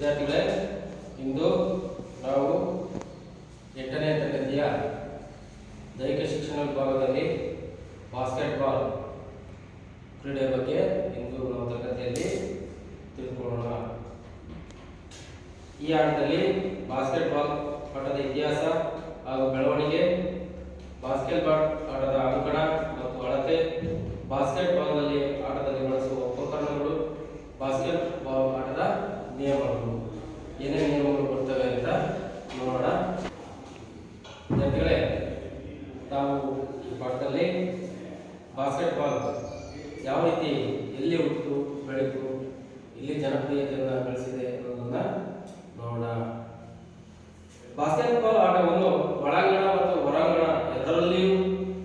ವಿದ್ಯಾರ್ಥಿಗಳೇ, ಇಂದು ನಾವು ಎಂಟನೇ ತರಗತಿಯ ದೈಹಿಕ ಶಿಕ್ಷಣ ವಿಭಾಗದಲ್ಲಿ ಬಾಸ್ಕೆಟ್ಬಾಲ್ ಕ್ರೀಡೆಯ ಬಗ್ಗೆ ಇಂದು ನಾವು ತರಗತಿಯಲ್ಲಿ ತಿಳ್ಕೊಳ್ಳೋಣ. ಈ ಆಟದಲ್ಲಿ ಬಾಸ್ಕೆಟ್ಬಾಲ್ ಆಟದ ಇತಿಹಾಸ ಹಾಗೂ ಬೆಳವಣಿಗೆ ಬಾಸ್ಕೆಟ್ಬಾಲ್ ಆಟದ ಅಂಕಣ ಮತ್ತು ಅಳತೆ ಬಾಸ್ಕೆಟ್ಬಾಲ್ನಲ್ಲಿ ಆಟದಲ್ಲಿ ಬಳಸುವ ಉಪಕರಣಗಳು ಬಾಸ್ಕೆಟ್ಬಾಲ್ ಆಟದ ನಿಯಮಗಳು ಏನೇನು ನಿಯಮಗಳು ಬರ್ತವೆ ಅಂತ ನೋಡೋಣ ವಿದ್ಯಾರ್ಥಿಗಳೇ ನಾವು ಈ ಪಾಠದಲ್ಲಿ ಬಾಸ್ಕೆಟ್ಬಾಲ್ ಯಾವ ರೀತಿ ಎಲ್ಲಿ ಹುಟ್ಟು ಬೆಳೀತು ಎಲ್ಲಿ ಜನಪ್ರಿಯತೆಯನ್ನು ಗಳಿಸಿದೆ ಅನ್ನೋದನ್ನ ನೋಡೋಣ ಬಾಸ್ಕೆಟ್ಬಾಲ್ ಆಟವನ್ನು ಒಳಾಂಗಣ ಮತ್ತು ಹೊರಾಂಗಣ ಎರಡರಲ್ಲಿಯೂ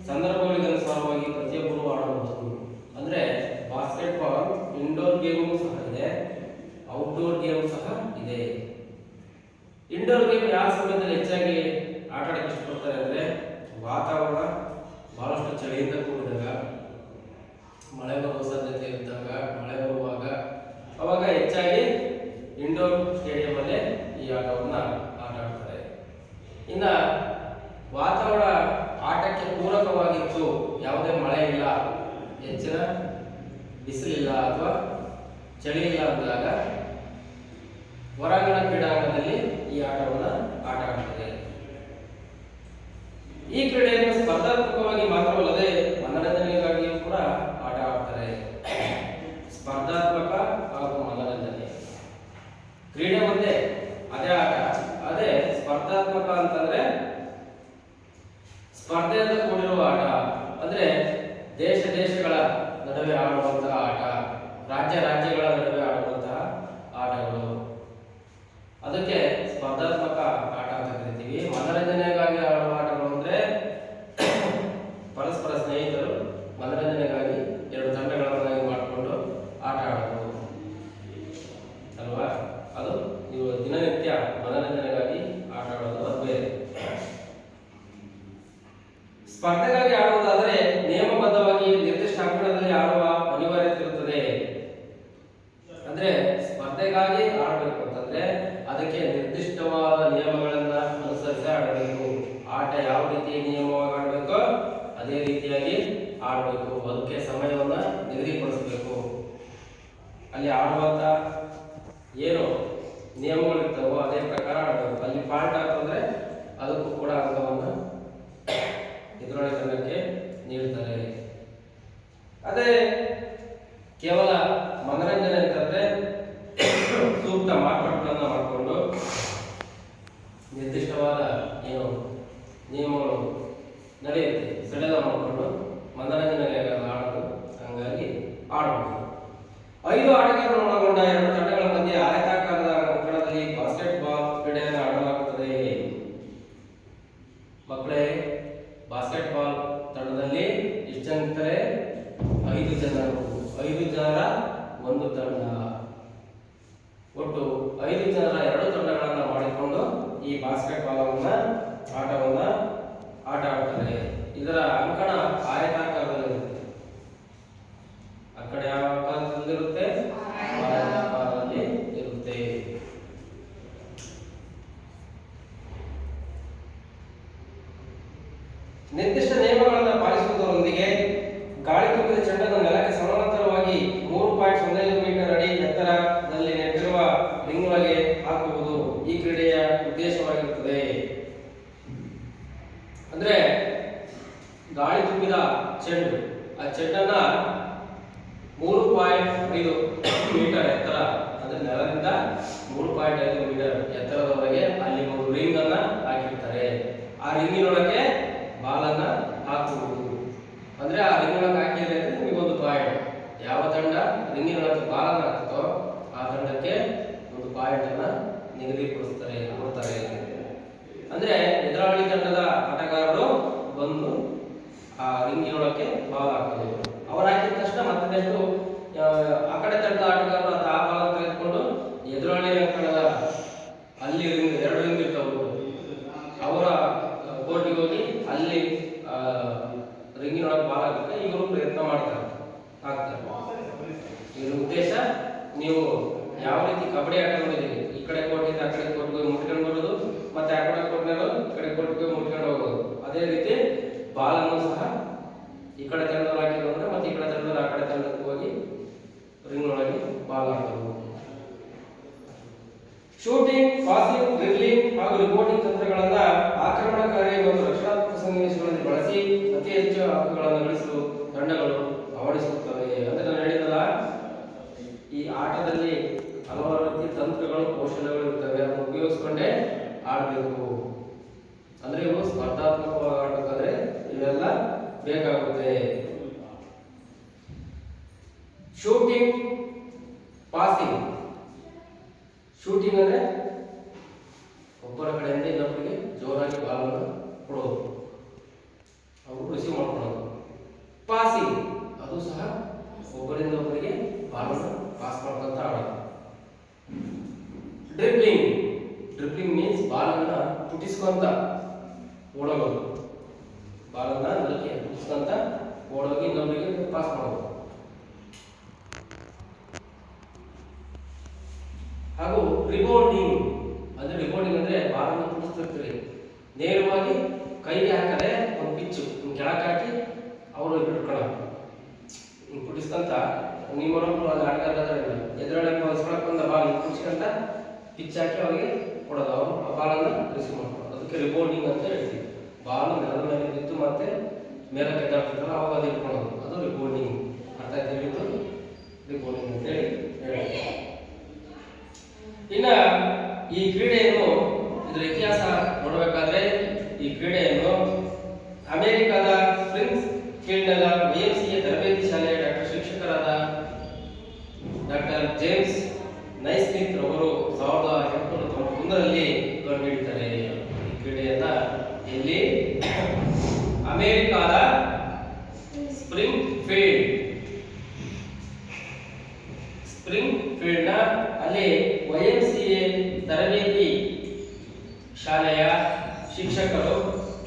ಸಂದರ್ಭಗಳಿಗೆ ಅನುಸಾರವಾಗಿ ಪ್ರತಿಯೊಬ್ಬರು ಆಡಬಹುದು ಅಂದ್ರೆ ಬಾಸ್ಕೆಟ್ಬಾಲ್ ಇಂಡೋರ್ ಗೇಮು ಸಹ ಇದೆ ಔಟ್ಡೋರ್ ಗೇಮ್ ಸಹ ಇದೆ ಇಂಡೋರ್ ಗೇಮ್ ಯಾವ ಸಮಯದಲ್ಲಿ ಹೆಚ್ಚಾಗಿ ಆಟ ಆಡಕ್ಕೆ ಇಷ್ಟಪಡ್ತಾರೆ ಅಂದ್ರೆ ವಾತಾವರಣ ಬಹಳಷ್ಟು ಚಳಿಯಿಂದ ಕೂಡಿದಾಗ, ಮಳೆ ಬರುವ ಸಾಧ್ಯತೆ ಇದ್ದಾಗ, ಮಳೆ ಬರುವಾಗ ಅವಾಗ ಹೆಚ್ಚಾಗಿ ಇಂಡೋರ್ ಸ್ಟೇಡಿಯಂ ಅಲ್ಲೇ ಈ ಆಟವನ್ನು ಆಟ ಆಡ್ತಾರೆ ಇನ್ನ ವಾತಾವರಣ ಆಟಕ್ಕೆ ಪೂರಕವಾಗಿತ್ತು ಯಾವುದೇ ಮಳೆ ಇಲ್ಲ, ಹೆಚ್ಚಿನ ಬಿಸಿಲಿಲ್ಲ ಅಥವಾ ಚಳಿ ಇಲ್ಲ ಅಂದಾಗ ಹೊರಾಂಗಣ ಕ್ರೀಡಾಂಗಣದಲ್ಲಿ ಈ ಆಟವನ್ನು ಆಟ ಆಡುತ್ತದೆ ಈ ಕ್ರೀಡೆಯನ್ನು ಸ್ಪರ್ಧಾತ್ಮಕವಾಗಿ ಮಾತ್ರವಲ್ಲದೆ ಮನರಂಜನೆಗಾಗಿಯೂ ಕೂಡ ಆಟ ಆಡ್ತಾರೆ. ಸ್ಪರ್ಧಾತ್ಮಕ ಹಾಗೂ ಮನರಂಜನೆ. ಕ್ರೀಡೆ ಒಂದೇ, ಅದೇ ಆಟ. ಅದೇ ಸ್ಪರ್ಧಾತ್ಮಕ ಅಂತಂದ್ರೆ ಸ್ಪರ್ಧೆಯಿಂದ ಕೂಡಿರುವ ಆಟ. ಅಂದ್ರೆ ದೇಶ ದೇಶಗಳ ನಡುವೆ ಆಡುವಂತಹ ಆಟ. ರಾಜ್ಯ ರಾಜ್ಯಗಳ ನಡುವೆ ಆಡುವಂತಹ ಆಟಗಳು ಅದಕ್ಕೆ ಸ್ಪರ್ಧಾತ್ಮಕ ಆಟ ಅಂತ ಕರಿತೀವಿ ಮನರಂಜನೆಗಾಗಿ ಆಡುವ ಆಟಗಳು ಅಂದ್ರೆ ಪರಸ್ಪರ ಸ್ನೇಹಿತರು ಮನರಂಜನೆಗಾಗಿ ಎರಡು ತಂಡಗಳನ್ನಾಗಿ ಮಾಡಿಕೊಂಡು ಆಟ ಆಡೋದು ಅಲ್ವಾ ಅದು ನೀವು ದಿನನಿತ್ಯ ಮನರಂಜನೆಗಾಗಿ ಆಟ ಆಡೋದು ಅದು ಬೇರೆ ಸ್ಪರ್ಧೆಗಾಗಿ ಆಡುವುದಾದರೆ ನಿಯಮಬದ್ಧವಾಗಿ ನಿರ್ದಿಷ್ಟ ಅಂಕಣದಲ್ಲಿ ಆಡುವ ಅನಿವಾರ್ಯತೆ ಇರುತ್ತದೆ ಅಂದ್ರೆ ಸ್ಪರ್ಧೆಗಾಗಿ ಆಡಬೇಕು ಅಂತಂದ್ರೆ ಅದಕ್ಕೆ ನಿರ್ದಿಷ್ಟವಾದ ನಿಯಮಗಳನ್ನ ಅನುಸರಿಸಿ ಆಡಬೇಕು ಆಟ ಯಾವ ರೀತಿ ನಿಯಮವಾಗಿ ಆಡಬೇಕೋ ಅದೇ ರೀತಿಯಾಗಿ ಆಡಬೇಕು ಅದಕ್ಕೆ ಸಮಯವನ್ನ ನಿಗದಿಪಡಿಸಬೇಕು ಅಲ್ಲಿ ಆಡುವಂತ ಏನು ನಿಯಮಗಳಿರ್ತಾವೋ ಅದೇ ಪ್ರಕಾರ ಆಡಬೇಕು. ಅಲ್ಲಿ ಫಾಲ್ಟ್ ಆಗ್ತಂದ್ರೆ ಅದಕ್ಕೂ ಕೂಡ ಅಂಕವನ್ನು ಎದುರಾಳಿ ನೀಡ್ತಾರೆ. ಅದೇ ಕೇವಲ ಮನರಂಜನೆ ಅಂತಂದ್ರೆ ಸೂಕ್ತ ಮಾರ್ಪಾಟುಗಳನ್ನ ಮಾಡಿಕೊಂಡು ನಿರ್ದಿಷ್ಟವಾದ ಏನು ನಿಯಮಗಳು ನಡೆಯುತ್ತೆ ಸಡಿಲ ಮಾಡಿಕೊಂಡು ಮನರಂಜನೆಗೆ ಆಡೋದು ಹಂಗಾಗಿ ಆಡಬಹುದು ಐದು ಆಟಗಾರರು ಒಳಗೊಂಡ ಎರಡು ತಂಡಗಳ ಮಧ್ಯೆ ಆಯತಾಕಾರದ ಅಂಕಣದಲ್ಲಿ ಬಾಸ್ಕೆಟ್ಬಾಲ್ ಕ್ರೀಡೆಯನ್ನು ಆಡಲಾಗುತ್ತದೆ ಮಕ್ಕಳೇ ಬಾಸ್ಕೆಟ್ಬಾಲ್ ತಂಡದಲ್ಲಿ ಎಷ್ಟು ಜನ ಇರ್ತಾರೆ ಐದು ಜನರು ಐದು ಜನರ ಒಂದು ತಂಡ ಒಟ್ಟು ಐದು ಜನರ ಎರಡು ತಂಡಗಳನ್ನ ಮಾಡಿಕೊಂಡು ಈ ಬಾಸ್ಕೆಟ್ಬಾಲ್ ಅನ್ನ ಆಟವನ್ನ ಆಟ ಆಡ್ತಾರೆ ಇದರ ಅಂಕಣ ಆಯತಾಕಾರದಲ್ಲಿರುತ್ತೆ ಆ ಕಡೆ ಯಾವ ಆಕಾರದಲ್ಲಿರುತ್ತೆ ಆಯತಾಕಾರದಲ್ಲಿ ಇರುತ್ತೆ ನಿರ್ದಿಷ್ಟ ನಿಯಮಗಳನ್ನು ಪಾಲಿಸುವುದರೊಂದಿಗೆ ಗಾಳಿ ತುಂಬಿದ ಚೆಂಡನ್ನು ನೆಲಕ್ಕೆ ಸಮಾನಾಂತರವಾಗಿ ಮೂರು ಪಾಯಿಂಟ್ ಸೊನ್ನೆ ಮೀಟರ್ ಅಡಿ ಎತ್ತರದಲ್ಲಿ ನೆಟ್ಟಿರುವ ರಿಂಗ್ ಒಳಗೆ ಹಾಕುವುದು ಈ ಕ್ರೀಡೆಯ ಉದ್ದೇಶವಾಗಿರುತ್ತದೆ ಅಂದ್ರೆ ಗಾಳಿ ತುಂಬಿದ ಚೆಂಡು ಆ ಚೆಂಡನ್ನ ಮೂರು ಪಾಯಿಂಟ್ ಐದು ಮೀಟರ್ ಎತ್ತರ ಅಂದ್ರೆ ನೆಲದಿಂದ ಮೂರು ಪಾಯಿಂಟ್ ಐದು ಮೀಟರ್ ಎತ್ತರದವರೆಗೆ ಅಲ್ಲಿ ಒಂದು ರಿಂಗ್ ಅನ್ನ ಹಾಕಿರ್ತಾರೆ ಆ ರಿಂಗಿನೊಳಗೆ ಬಾಲನ್ನ ಹಾಕುವುದು ಅಂದ್ರೆ ಆ ರಿಂಗಿನೊಳಗೆ ಹಾಕಿದ್ರೆ ನಿಮಗೆ ಒಂದು ಪಾಯಿಂಟ್ ಯಾವ ತಂಡ ರಿಂಗಿನೊಳಗೆ ಬಾಲನ್ನ ಹಾಕ್ತೋ ಆ ತಂಡಕ್ಕೆ ಒಂದು ಪಾಯಿಂಟ್ ಅನ್ನ ನಿಗದಿಪಡಿಸ್ತಾರೆ ಕೊಡ್ತಾರೆ ಅಂದ್ರೆ ಎದುರಾಳಿ ತಂಡದ ಆಟಗಾರರು ಬಂದು ಆ ರಿಂಗಿನೊಳಕ್ಕೆ ಬಾಲ್ ಹಾಕೋದು ಅವ್ರು ಹಾಕಿದ ತಕ್ಷಣ ಮತ್ತೆ ನೆಕ್ಸ್ಟ್ ಆ ಕಡೆ ತಂಡದ ಆಟಗಾರರು ಅದು ಆ ಬಾಲ್ ತೆಗೆದುಕೊಂಡು ಎದುರಾಳಿ ಅಂಕಣದ ಅಲ್ಲಿ ರಿಂಗ್ ಎರಡು ರಿಂಗ್ ಇರ್ತಾವೆ ಅವರ ಕೋರ್ಟಿಗೆ ಹೋಗಿ ಅಲ್ಲಿ ಆ, ರಿಂಗಿನೊಳಗೆ ಬಾಲ್ ಹಾಕಕ್ಕೆ ಇವರು ಪ್ರಯತ್ನ ಮಾಡ್ತಾರೆ ಹಾಕ್ತಾರೆ ಇದ್ರ ಉದ್ದೇಶ ನೀವು ಯಾವ ರೀತಿ ಕಬಡ್ಡಿ ಆಟ ನೋಡಿದ್ದೀರಿ ಈ ಈ ಕಡೆ ಕೋಟಿಂದ ಆ ಕಡೆ ಕೋರ್ಟ್ಗೆ ಮುಟ್ಕೊಂಡು ಬರೋದು ಮತ್ತೆ ಆ ಕಡೆ ಕೋರ್ಟ್ನವರು ಈ ಕಡೆ ಕೋರ್ಟ್ಗೆ ಮುಟ್ಕೊಂಡು ಹೋಗೋದು ಅದೇ ರೀತಿ ಬಾಲನ್ನು ಸಹ ಈ ಕಡೆ ತಂಡದವ್ರು ಹಾಕಿದ್ರು ಅಂದ್ರೆ ಮತ್ತೆ ಈ ಕಡೆ ತಂಡದವ್ರು ಆ ಕಡೆ ತಂಡಕ್ಕೆ ಹೋಗಿ ರಿಂಗ್ ಒಳಗೆ ಬಾಲ್ ಹಾಕೋದು ಶೂಟಿಂಗ್ ಪಾಸಿಂಗ್ ಡ್ರಿಲ್ಲಿಂಗ್ ಹಾಗೂ ರಿಪೋರ್ಟಿಂಗ್ ತಂತ್ರಗಳನ್ನ ಆಕ್ರಮಣಕಾರಿ ಮತ್ತು ರಕ್ಷಣಾತ್ಮಕ ಸನ್ನಿವೇಶಗಳಲ್ಲಿ ಬಳಸಿ ಅತಿ ಹೆಚ್ಚು ಅಂಕಗಳನ್ನು ಗಳಿಸಲು ತಂಡಗಳು ಅಳವಡಿಸುತ್ತವೆ ಅಂತ ನಾನು ಹೇಳಿದಲ್ಲ ಈ ಆಟದಲ್ಲಿ ಹಲವಾರು ರೀತಿಯ ತಂತ್ರಗಳು ಕೌಶಲ್ಯಗಳು ಇರ್ತವೆ. ಅದನ್ನು ಉಪಯೋಗಿಸ್ಕೊಂಡೇ ಆಡಬೇಕು. ಅಂದ್ರೆ ಇವು ಸ್ಪರ್ಧಾತ್ಮಕವಾಗಿ ಆಡಬೇಕಾದ್ರೆ ಇವೆಲ್ಲ ಬೇಕಾಗುತ್ತೆ. Shooting passing. ಶೂಟಿಂಗ್ ಅಂದ್ರೆ ಒಬ್ಬರ ಕಡೆಯಿಂದ ಇನ್ನೊಬ್ಬರಿಗೆ ಜೋರಾಗಿ ಬಾಲನ್ನು ಕೊಡೋದು. ಅವರು ರಿಸೀವ್ ಮಾಡ್ಕೊಳ್ಳೋದು ಪಾಸಿಂಗ್ ಅದು ಸಹ ಒಬ್ಬರಿಂದ ಒಬ್ಬರಿಗೆ ಬಾಲನ್ನು ಪಾಸ್ ಮಾಡ್ಕೊಂತ ಆಡೋದು. ಡ್ರಿಪ್ಲಿಂಗ್ ಡ್ರಿಪ್ಲಿಂಗ್ ಮೀನ್ಸ್ ಬಾಲನ್ನ ಪುಟಿಸ್ಕೊಂತ ಓಡೋಗೋದು. ಬಾಲನ್ನ ಅದಕ್ಕೆ ಪುಟಿಸ್ಕೊಂತ ಓಡೋಗಿ ಇನ್ನೊಬ್ಬರಿಗೆ ಪಾಸ್ ಮಾಡೋದು. ಹಾಗೂ ರಿಬೋರ್ಡಿಂಗ್ ಅಂದ್ರೆ ರಿಬೌಂಡಿಂಗ್ ಅಂದ್ರೆ ಬಾಲನ್ನು ಪುಟಿಸ್ತಿರ್ತೀರಿ ನೇರವಾಗಿ ಕೈಗೆ ಹಾಕದೆ ಒಂದು ಪಿಚ್ಚು ಕೆಳಕ್ಕೆ ಹಾಕಿ ಅವರು ಹಿಡ್ಕೊಳ್ಳೋ ಹಿಂಗ್ ನಿಮ್ಮ ಅದು ಆಟಗಾರರಾದ್ರೆ ಎದುರಾಳಿ ಇಸ್ಕೊಳಕ್ ಒಂದು ಬಾಲ್ ಪುಟಿಸ್ಕೊಂತ ಪಿಚ್ ಹಾಕಿ ಅವರಿಗೆ ಕೊಡೋದು. ಅವರು ಆ ಬಾಲನ್ನು ರಿಸೀವ್ ಮಾಡ್ಕೊಳ್ಳೋದು ಅದಕ್ಕೆ ರಿಬೌಂಡಿಂಗ್ ಅಂತ ಹೇಳ್ತೀವಿ. ಬಾಲ್ ನೆಲದ ಮೇಲೆ ಬಿದ್ದು ಮತ್ತೆ ಮೇಲೆ ಕೆದ್ದಾಡ್ತಿರ್ತಾರ ಅವಾಗ ಅದು ಇಟ್ಕೊಳ್ಳೋದು ಅದು ರಿಬೋರ್ಡಿಂಗ್ ಅರ್ಥ ಆಯ್ತು ರಿಬೋರ್ಡಿಂಗ್ ರಿಬೌಂಡಿಂಗ್ ಅಂತ ಹೇಳಿ ಇನ್ನ ಈ ಕ್ರೀಡೆಯನ್ನು ಇದರ ಇತಿಹಾಸ ನೋಡಬೇಕಾದ್ರೆ ಈ ಕ್ರೀಡೆಯನ್ನು ಅಮೆರಿಕದ ಸ್ಪ್ರಿಂಗ್ಸ್ ಫೀಲ್ಡ್ನ ವೈಎಂಸಿಎ ತರಬೇತಿ ಶಾಲೆಯ ಡಾಕ್ಟರ್ ಶಿಕ್ಷಕರಾದ ಡಾಕ್ಟರ್ ಜೇಮ್ಸ್ ನೈಸ್ಮಿತ್ ಅವರು ಸಾವಿರದ ಎಂಟುನೂರ ತೊಂಬತ್ತೊಂದರಲ್ಲಿ ಕಂಡುಹಿಡಿತಾರೆ ಈ ಕ್ರೀಡೆಯನ್ನ. ಇಲ್ಲಿ ಅಮೆರಿಕದ ಸ್ಪ್ರಿಂಗ್ ಫೀಲ್ಡ್, ಸ್ಪ್ರಿಂಗ್ ಫೀಲ್ಡ್ನ ಅಲ್ಲಿ ವೈಎಂಸಿಎ ತರಬೇತಿ ಶಾಲೆಯ ಶಿಕ್ಷಕರು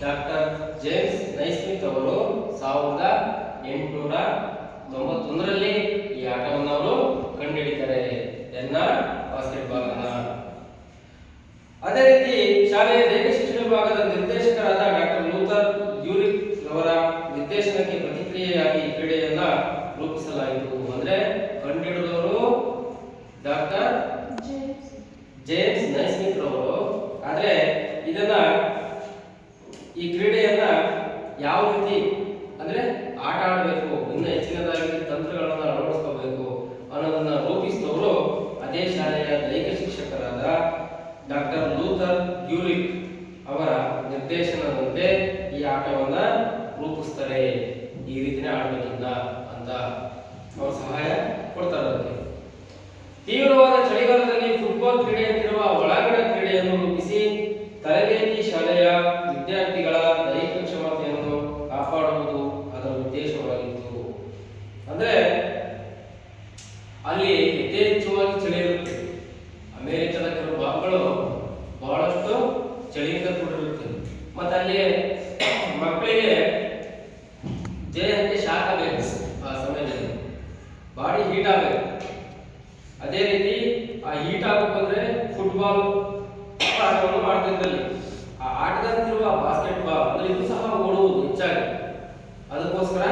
ಡಾಕ್ಟರ್ ಜೇಮ್ಸ್ ನೈಸ್ಮಿತ್ ಅವರು ಸಾವಿರದ ಎಂಟುನೂರ ತೊಂಬತ್ತೊಂದರಲ್ಲಿ ಈ ಆಟವನ್ನು ಅವರು ಕಂಡುಹಿಡಿತಾರೆ ಎನ್ನ? ಬಾಸ್ಕೆಟ್ಬಾಲ್ ಅನ್ನ ಅದೇ ರೀತಿ ಶಾಲೆಯ ದೈಹಿಕ ಶಿಕ್ಷಣ ವಿಭಾಗದ ನಿರ್ದೇಶಕರಾದ ಡಾಕ್ಟರ್ ಲೂಥರ್ ಯೂರಿಕ್ ರವರ ನಿರ್ದೇಶನಕ್ಕೆ ಪ್ರತಿಕ್ರಿಯೆಯಾಗಿ ಈ ಕ್ರೀಡೆಯನ್ನ ರೂಪಿಸಲಾಯಿತು ಅಂದ್ರೆ ಕಂಡುಹಿಡಿದವರು ಡಾಕ್ಟರ್ ಜೇಮ್ಸ್ ನೈಸ್ಮಿತ್ ರವರು ಆದ್ರೆ ಇದನ್ನ ಈ ಕ್ರೀಡೆಯನ್ನ ಯಾವ ರೀತಿ ಅಂದ್ರೆ ಆಟ ಆಡಬೇಕು ಇನ್ನು ಹೆಚ್ಚಿನದಾಗಿ ತಂತ್ರಗಳನ್ನ ಅಳವಡಿಸ್ಕೋಬೇಕು ಅನ್ನೋದನ್ನ ರೂಪಿಸಿದವರು ಅದೇ ಶಾಲೆಯ ದೈಹಿಕ ಶಿಕ್ಷಕರಾದ ಡಾಕ್ಟರ್ ಲೂಥರ್ ಯೂರಿಕ್ ಅವರ ನಿರ್ದೇಶನದಂತೆ ಈ ಆಟವನ್ನ ರೂಪಿಸ್ತಾರೆ ಈ ರೀತಿನೇ ಆಡ್ಬೇಕಿಲ್ಲ ಅಂತ ಅವರು ಸಹಾಯ ಕೊಡ್ತಾರೆ ಅದಕ್ಕೆ ತೀವ್ರವಾದ ಚಳಿಗಾಲದಲ್ಲಿ ಫುಟ್ಬಾಲ್ ಕ್ರೀಡೆಯಂತಿರುವ ಒಳಾಂಗಣ ರೂಪಿಸಿ ತರಬೇತಿ ಶಾಲೆಯ ವಿದ್ಯಾರ್ಥಿಗಳ ದೈಹಿಕ ಕ್ಷಮತೆಯನ್ನು ಕಾಪಾಡುವುದು ಅದರ ಉದ್ದೇಶವಾಗಿತ್ತು. ಅಂದ್ರೆ ಅಲ್ಲಿ ಯಥೇಚ್ಛವಾಗಿ ಚಳಿ ಇರುತ್ತೆ ಅಮೆರಿಕದ ಕೆಲವು ಭಾಗಗಳು ಬಹಳಷ್ಟು ಚಳಿಯಿಂದ ಕೂಡಿರುತ್ತೆ ಮತ್ತೆ ಅಲ್ಲಿ ಮಕ್ಕಳಿಗೆ ದೇಹಕ್ಕೆ ಶಾಖ ಬೇಕು ಆ ಸಮಯದಲ್ಲಿ ಬಾಡಿ ಹೀಟ್ ಆಗಬೇಕು ಅದೇ ರೀತಿ ಆ ಹೀಟ್ ಆಗಬೇಕಂದ್ರೆ ಫುಟ್ಬಾಲ್ ಆಟವನ್ನು ಮಾಡ್ತಿದ್ರಲ್ಲಿ ಆ ಆಟದಂತಿರುವ ಬಾಸ್ಕೆಟ್ ಬಾಲ್ ಅಂದ್ರೆ ಇದು ಸಹ ಓಡುವುದು ಹೆಚ್ಚಾಗಿ ಅದಕ್ಕೋಸ್ಕರ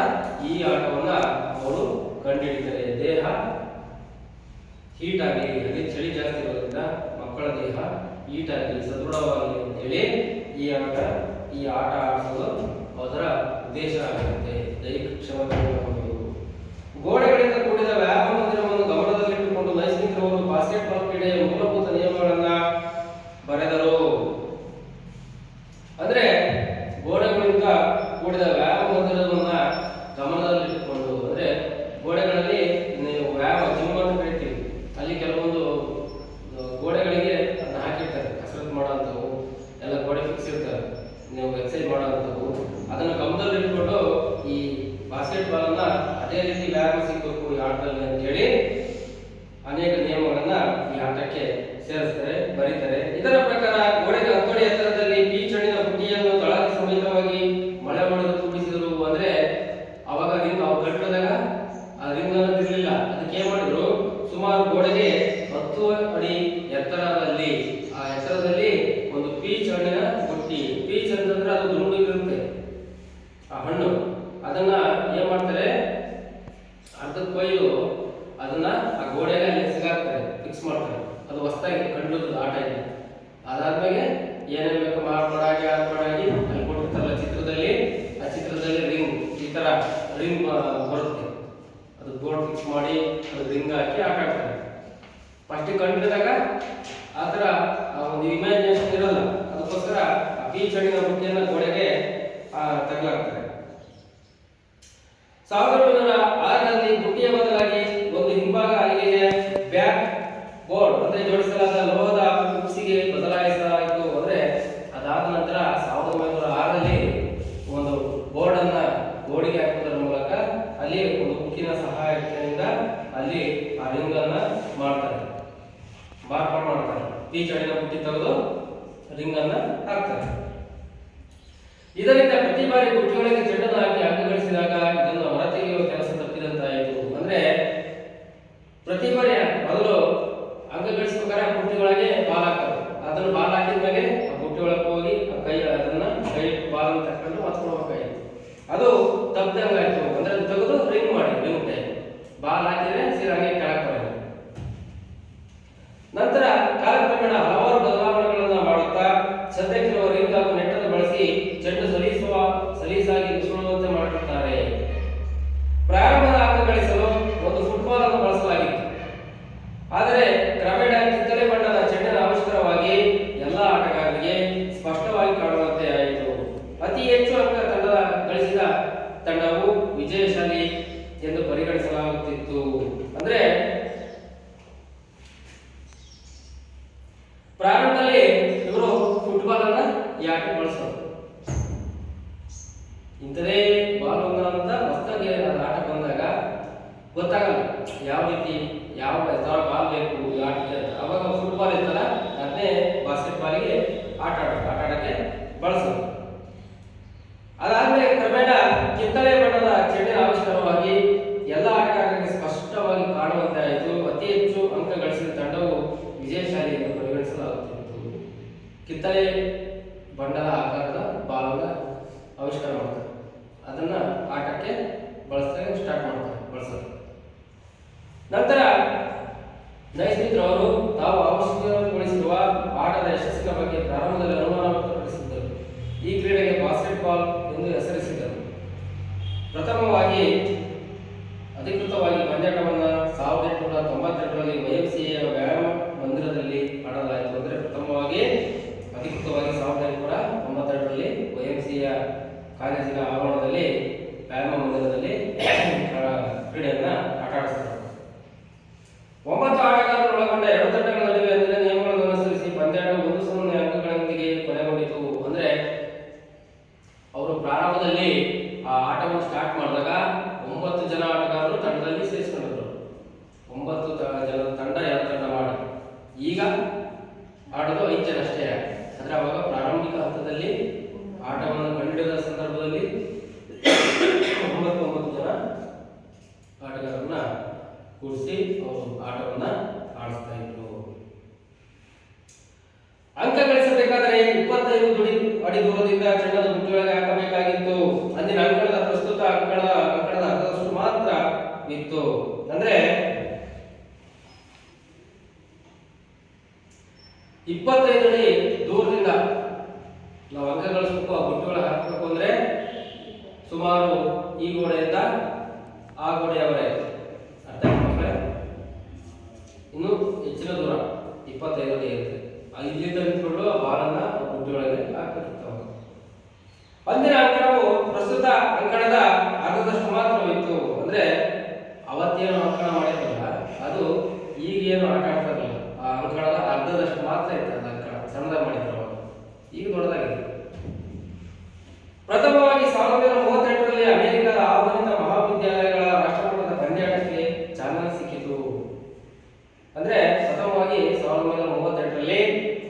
ಈ ಆಟವನ್ನ ಅವರು ಕಂಡುಹಿಡಿತಾರೆ ದೇಹ ಹೀಟ್ ಆಗಲಿ ಅದೇ ಚಳಿ ಜಾಸ್ತಿ ಇರೋದ್ರಿಂದ ಮಕ್ಕಳ ದೇಹ ಹೀಟ್ ಆಗಲಿ ಸದೃಢವಾಗಲಿ ಅಂತೇಳಿ ಈ ಆಟ ಈ ಆಟ ಆಡಿಸೋದು ಅದರ ಉದ್ದೇಶ ಆಗಿರುತ್ತೆ. ದೈಹಿಕ ಕ್ಷಮತೆಯನ್ನು ಹೊಂದುವುದು. ಗೋಡೆಗಳಿಂದ ಕೂಡಿದ ವ್ಯಾಯಾಮ ಮಂದಿರವನ್ನು ಗಮನದಲ್ಲಿಟ್ಟುಕೊಂಡು ನೈಸ್ಮಿತ್ರವರು ಬಾಸ್ಕೆಟ್ಬಾಲ್ ಕ್ರೀಡೆಯ ಮೂಲಭೂತ ನಿಯಮಗಳನ್ನ ಬರೆದರು ಅಂದ್ರೆ ಗೋಡೆಗಳಿಂದ ಕೂಡಿದ ವ್ಯಾಯಾಮ ಮಂದಿರವನ್ನ ಗಮನದಲ್ಲಿಟ್ಟುಕೊಂಡು ಅಂದ್ರೆ ಗೋಡೆಗಳಲ್ಲಿ ನೀವು ವ್ಯಾಯಾಮ ಜಿಮ್ ಅಂತ ಕರಿತೀವಿ ಅಲ್ಲಿ ಕೆಲವೊಂದು ಆ, ಗೋಡೆಗಳಿಗೆ ಅದನ್ನ ಹಾಕಿರ್ತಾರೆ ಕಸರತ್ತು ಮಾಡೋಂಥವು ಎಲ್ಲ ಗೋಡೆ ಫಿಕ್ಸ್ ಇರ್ತಾರೆ ನೀವು ಎಕ್ಸರ್ಸೈಸ್ ಮಾಡೋಂಥವು ಅದನ್ನ ಗಮನದಲ್ಲಿಟ್ಕೊಂಡು ಈ ಬಾಸ್ಕೆಟ್ ಬಾಲ್ ಅನ್ನ ಅದೇ ರೀತಿ ವ್ಯಾಯಾಮ ಸಿಗಬೇಕು ಈ ಆಟದಲ್ಲಿ ಅಂತೇಳಿ ಅನೇಕ ನಿಯಮಗಳನ್ನ ಈ ಆಟಕ್ಕೆ ಸೇರಿಸ್ತಾರೆ ಬರೀತಾರೆ ಇದರ ಪ್ರಕಾರ ಗೋಡೆಗೆ ಹತ್ತಡಿ ಎತ್ತರದಲ್ಲಿ ಪೀಚಣಿನ ಪುಟಿಯನ್ನು ತಳಕ್ಕೆ ಸಮೇತವಾಗಿ ಮಳೆ ಹೊಡೆದು ತುಂಬಿಸಿದರು ಅಂದ್ರೆ ಅವಾಗ ರಿಂಗ್ ಅವ್ರು ಕಟ್ಟದಾಗ ಆ ರಿಂಗ್ ಅನ್ನೋದು ಇರ್ಲಿಲ್ಲ ಅದಕ್ಕೆ ಏನ್ ಮಾಡಿದ್ರು ಸುಮಾರು ಗೋಡೆಗೆ ಹತ್ತು ಅಡಿ ಎತ್ತರದಲ್ಲಿ ಆ ಎತ್ತರದಲ್ಲಿ ಒಂದು ಪೀಚ್ ಹಣ್ಣಿನ ಬುಟ್ಟಿ ಪೀಚ್ ಅಂತಂದ್ರೆ ಅದು ದುಂಡುಗಿರುತ್ತೆ ಆ ಹಣ್ಣು ಅದನ್ನ ಏನ್ ಮಾಡ್ತಾರೆ? ಅರ್ಧ ಕೊಯ್ಲು ಅದನ್ನ ಆ ಗೋಡೆಗೆ ಸಿಗಾಕ್ತಾರೆ ಫಿಕ್ಸ್ ಮಾಡ್ತಾರೆ. ಅದು ಹೊಸದಾಗಿ ಕಂಡು ಆಟ ಇದೆ ಅದಾದ್ಮೇಲೆ ಏನೇನ್ ಬೇಕು? ಮಾಡ್ಕೊಡಾಗಿ ಹಾಕೊಡಾಗಿ ಅಲ್ಲಿ ಕೊಟ್ಟಿರ್ತಾರಲ್ಲ ಚಿತ್ರದಲ್ಲಿ? ಆ ಚಿತ್ರದಲ್ಲಿ ರಿಂಗ್ ಈ ತರ ರಿಂಗ್ ಬರುತ್ತೆ. ಅದು ಬೋರ್ಡ್ ಫಿಕ್ಸ್ ಮಾಡಿ ಅದು ರಿಂಗ್ ಹಾಕಿ ಆಟ ಆಡ್ತಾರೆ ಫಸ್ಟ್ ಕಂಡಿದಾಗ ಆ ಒಂದು ಇಮ್ಯಾಜಿನೇಷನ್ ಇರಲ್ಲ. ಅದಕ್ಕೋಸ್ಕರ ಆ ಬೀಚ್ ಹಣ್ಣಿನ ಬುಟ್ಟಿಯನ್ನು ಗೋಡೆಗೆ ಆ, ತಗಲಾಕ್ತಾರೆ. ಸಾವಿರದ ಒಂಬೈನೂರ ಆರರಲ್ಲಿ ಬುಟ್ಟಿಯ ಬದಲಾಗಿ ಒಂದು ಹಿಂಭಾಗ ಅಲ್ಲಿಗೆ ಬ್ಯಾಕ್ ಬೋರ್ಡ್ ಅಂದ್ರೆ ಜೋಡಿಸಲಾದ ಲೋಹದ ಕುಪ್ಸಿಗೆ ಬದಲಾಯಿಸಲಾಯಿತು ಅಂದ್ರೆ ಅದಾದ ನಂತರ ಸಾವಿರದ ಒಂಬೈನೂರ ಆರರಲ್ಲಿ ಒಂದು ಬೋರ್ಡ್ ಅನ್ನ ಗೋಡೆಗೆ ಹಾಕುವುದರ ಮೂಲಕ ಅಲ್ಲಿ ಒಂದು ಉಕ್ಕಿನ ಸಹಾಯದಿಂದ ಅಲ್ಲಿ ಆ ರಿಂಗ್ ಅನ್ನ ಮಾಡ್ತಾರೆ. ಮಾರ್ಪಾಡು ಮಾಡ್ತಾರೆ. ಬೀಚ್ ಹಣ್ಣಿನ ಬುಟ್ಟಿ ತೆಗೆದು ರಿಂಗ್ ಅನ್ನ ಹಾಕ್ತಾರೆ. ಇದರಿಂದ ಪ್ರತಿ ಬಾರಿ ಬುಟ್ಟಿಯೊಳಗೆ ಚೆಂಡನ್ನು ಹಾಕಿ ಅಂಕ ಪ್ರತಿ ಬಾರಿ ಮೊದಲು ಅಂಕ ಗಳಿಸ್ಬೇಕಾದ್ರೆ ಆ ಬುಟ್ಟಿಯೊಳಗೆ ಬಾಲ್ ಹಾಕೋದು ಅದನ್ನು ಬಾಲ್ ಹಾಕಿದ ಮೇಲೆ ಆ ಬುಟ್ಟಿ ಒಳಗೆ ಹೋಗಿ ಆ ಕೈ ಅದನ್ನ ಕೈ ಬಾಲ್ ತಕೊಂಡು ಮತ್ತೆ ಕೊಡ್ಬೇಕಾಗಿತ್ತು ಅದು ತಪ್ಪದಂಗಾಯ್ತು ಅಂದ್ರೆ ಅದನ್ನ ತೆಗೆದು ರಿಂಗ್ ಮಾಡಿ ರಿಂಗ್ ಟೈಮ್ ಬಾಲ್ ಹಾಕಿದ್ರೆ ಸೀದಾ ಹಂಗೆ ಕೆಳಗೆ ಬರೋದು ನಂತರ ಕಾಲಕ್ರಮೇಣ ಹಲವಾರು ಬದಲಾವಣೆಗಳನ್ನು ಮಾಡುತ್ತಾ ಸದ್ಯಕ್ಕಿರುವ ರಿಂಗ್ ಹಾಗೂ ನೆಟ್ಟನ್ನು ಬಳಸಿ ಚೆಂಡು ಸಲೀಸುವ ಸಲೀಸಾಗಿ ನುಸುಳುವಂತೆ ಮಾಡಿರುತ್ತಾರೆ ಪ್ರಾರಂಭದ ಅಂಕ ಗಳಿಸಲು ಒಂದು ಫುಟ್ಬಾಲ್ ಅನ್ನು ಬಳಸಲಾಗಿತ್ತು ಆದರೆ ಕ್ರಮೇಣ ಕಿತ್ತಳೆ ಬಣ್ಣದ ಚೆಂಡಿನ ಅವಶ್ಯಕವಾಗಿ ಎಲ್ಲ ಆಟಗಾರರಿಗೆ ಸ್ಪಷ್ಟವಾಗಿ ಕಾಣುವಂತೆ ಆಯಿತು ಅತಿ ಹೆಚ್ಚು ಅಂಕ ತಂಡದ ಗಳಿಸಿದ ತಂಡವು ವಿಜಯಶಾಲಿ ಎಂದು ಪರಿಗಣಿಸಲಾಗುತ್ತಿತ್ತು ಅಂದ್ರೆ ಪ್ರಾರಂಭದಲ್ಲಿ ಇವರು ಫುಟ್ಬಾಲ್ ಅನ್ನ ಯಾಕೆ ಬಳಸೋದು ಇಂಥದೇ ಬಾಲ್ ಅಂತ ಹೊಸದಾಗಿ ಆಟ ಬಂದಾಗ ಗೊತ್ತಾಗಲ್ಲ. ಯಾವ ರೀತಿ, ಯಾವ ಯಾವ ಬಾಲ್ ಬೇಕು ಆಟ ಅವಾಗ ಫುಟ್ಬಾಲ್ ಇತ್ತಲ್ಲ ಅದನ್ನೇ ಬಾಸ್ಕೆಟ್ ಬಾಲಿಗೆ ಆಟ ಆಡ ಆಟ ಆಡಕ್ಕೆ ಬಳಸೋದು ಅದಾದ್ಮೇಲೆ ಕ್ರಮೇಣ ಕಿತ್ತಳೆ ಬಣ್ಣದ ಚೆಂಡಿನ ಆವಿಷ್ಕಾರವಾಗಿ ಎಲ್ಲ ಆಟಗಾರರಿಗೆ ಸ್ಪಷ್ಟವಾಗಿ ಕಾಣುವಂತೆ ಆಯಿತು ಅತಿ ಹೆಚ್ಚು ಅಂಕ ಗಳಿಸಿದ ತಂಡವು ವಿಜಯಶಾಲಿ ಎಂದು ಪರಿಗಣಿಸಲಾಗುತ್ತಿತ್ತು ಕಿತ್ತಳೆ ಬಣ್ಣದ ಆಕಾರದ ಬಾಲನ್ನ ಆವಿಷ್ಕಾರ ಮಾಡ್ತಾರೆ ಅದನ್ನ ಆಟಕ್ಕೆ ಬಳಸ್ತಾರೆ ಸ್ಟಾರ್ಟ್ ಮಾಡ್ತಾರೆ ಬಳಸೋದು ನಂತರ ನೈಸ್ಮಿತ್ ಅವರು ತಾವು ಅವಶ್ಯಕಗೊಳಿಸಿರುವ ಆಟದ ಯಶಸ್ಸಿನ ಬಗ್ಗೆ ಪ್ರಾರಂಭದಲ್ಲಿ ಅನುಮಾನ ವ್ಯಕ್ತಪಡಿಸಿದ್ದರು ಈ ಕ್ರೀಡೆಗೆ ಬಾಸ್ಕೆಟ್ಬಾಲ್ ಎಂದು ಹೆಸರಿಸಿದರು ಪ್ರಥಮವಾಗಿ ಅಧಿಕೃತವಾಗಿ ಪಂದ್ಯಾಟವನ್ನು ಸಾವಿರದ ಎಂಟುನೂರ ತೊಂಬತ್ತೆರಡರಲ್ಲಿ ವೈಎಂಸಿಎ ವ್ಯಾಯಾಮ ಮಂದಿರದಲ್ಲಿ ಆಡಲಾಯಿತು ಅಂದರೆ ಪ್ರಥಮವಾಗಿ ಅಧಿಕೃತವಾಗಿ ಸಾವಿರದ ಎಂಟುನೂರ ತೊಂಬತ್ತೆರಡರಲ್ಲಿ ವೈಎಂಸಿಎ ಕಾಲೇಜಿನ ಆವರಣದಲ್ಲಿ ವ್ಯಾಯಾಮ ಮಂದಿರದಲ್ಲಿ ಆ, ಕ್ರೀಡೆಯನ್ನ ಆಟ ಆಡಿಸ್ತಾರೆ ಒಂಬತ್ತು ಆಟಗಾರರು ಒಳಗೊಂಡ ಎರಡು ತಂಡಗಳ ನಡುವೆ ಅಂದಿನ ನಿಯಮಗಳನ್ನು ಅನುಸರಿಸಿ ಪಂದ್ಯಾಟ ಒಂದು ಸೊನ್ನೆ ಅಂಕಗಳೊಂದಿಗೆ ಕೊನೆಗೊಂಡಿತು ಅಂದ್ರೆ ಅವರು ಪ್ರಾರಂಭದಲ್ಲಿ ಆ ಆಟವನ್ನು ಸ್ಟಾರ್ಟ್ ಮಾಡಿದಾಗ ಒಂಬತ್ತು ಜನ ಆಟಗಾರರು ತಂಡದಲ್ಲಿ ಸೇರಿಸ್ಕೊಂಡಿದ್ರು ಒಂಬತ್ತು ತ- ಜನರ ತಂಡ ಎರಡು ತಂಡ ಮಾಡಿ ಈಗ ಆಡೋದು ಐದು ಜನ ಅಷ್ಟೇ ಅಂದ್ರೆ ಅವಾಗ ಪ್ರಾರಂಭಿಕ ಹಂತದಲ್ಲಿ ಆಟವನ್ನು ಕಂಡುಹಿಡಿದ ಸಂದರ್ಭದಲ್ಲಿ ಒಂಬತ್ತು ಒಂಬತ್ತು ಜನ ಆಟಗಾರರನ್ನ ಕೂರಿಸಿ ಅವರು ಆಟವನ್ನ ಆಡಿಸ್ತಾ ಇದ್ರು ಅಂಕ ಗಳಿಸಬೇಕಾದರೆ ಇಪ್ಪತ್ತೈದು ದುಡಿ ಅಡಿ ದೂರದಿಂದ ಚೆಂಡನ್ನು ಬುಟ್ಟಿಯೊಳಗೆ ಹಾಕಬೇಕಾಗಿತ್ತು. ಅಂದಿನ ಅಂಕಣದ ಪ್ರಸ್ತುತ ಅಂಕಣ ಅಂಕಣದ ಅರ್ಧದಷ್ಟು ಮಾತ್ರ ಇತ್ತು. ಅಂದ್ರೆ ಇಪ್ಪತ್ತೈದು ಅಡಿ ದೂರದಿಂದ ನಾವು ಅಂಕ ಗಳಿಸ್ಬೇಕು ಆ ಬುಟ್ಟಿಯೊಳಗೆ ಹಾಕಬೇಕು ಅಂದ್ರೆ ಸುಮಾರು ಈ ಗೋಡೆಯಿಂದ ಆ ಗೋಡೆಯವರೆಗೆ ಅರ್ಥ ಮಾಡ್ಕೊಂಡ್ರೆ? ಇನ್ನು ಹೆಚ್ಚಿನ ದೂರ ಇಪ್ಪತ್ತೈದು ಅಡಿ ಇರುತ್ತೆ ಇಲ್ಲಿಂದ ನಿಂತ್ಕೊಂಡು ಆ ಬಾಲನ್ನ ಬುಟ್ಟಿಯೊಳಗೆ ಹಾಕಿರ್ತಾವೆ ಅಂದಿನ ಅಂಕಣವು ಪ್ರಸ್ತುತ ಅಂಕಣದ ಅರ್ಧದಷ್ಟು ಮಾತ್ರವಿತ್ತು. ಅಂದ್ರೆ ಅವತ್ತೇನು ಅಂಕಣ ಮಾಡಿರಲಿಲ್ಲ. ಅದು ಈಗ ಏನು ಆಟ ಆಡ್ತಾರಲ್ಲ ಆ ಅಂಕಣದ ಅರ್ಧದಷ್ಟು ಮಾತ್ರ ಇತ್ತು ಅದು ಅಂಕಣ ಸಣ್ಣದ ಮಾಡಿದ್ರು ಈಗ ದೊಡ್ಡದಾಗಿದೆ. ಪ್ರಥಮವಾಗಿ ಸಾವಿರದ ಒಂಬೈನೂರ ಮೂವತ್ತೆಂಟರಲ್ಲಿ ಅಮೆರಿಕದ ಆಧುನಿಕ ಮಹಾವಿದ್ಯಾಲಯಗಳ ರಾಷ್ಟ್ರಮಟ್ಟದ ಪಂದ್ಯಾಟಕ್ಕೆ ಚಾಲನೆ ಸಿಕ್ಕಿತು. ಅಂದ್ರೆ ಪ್ರಥಮವಾಗಿ ಸಾವಿರದ ಒಂಬೈನೂರ ಮೂವತ್ತೆಂಟರಲ್ಲಿ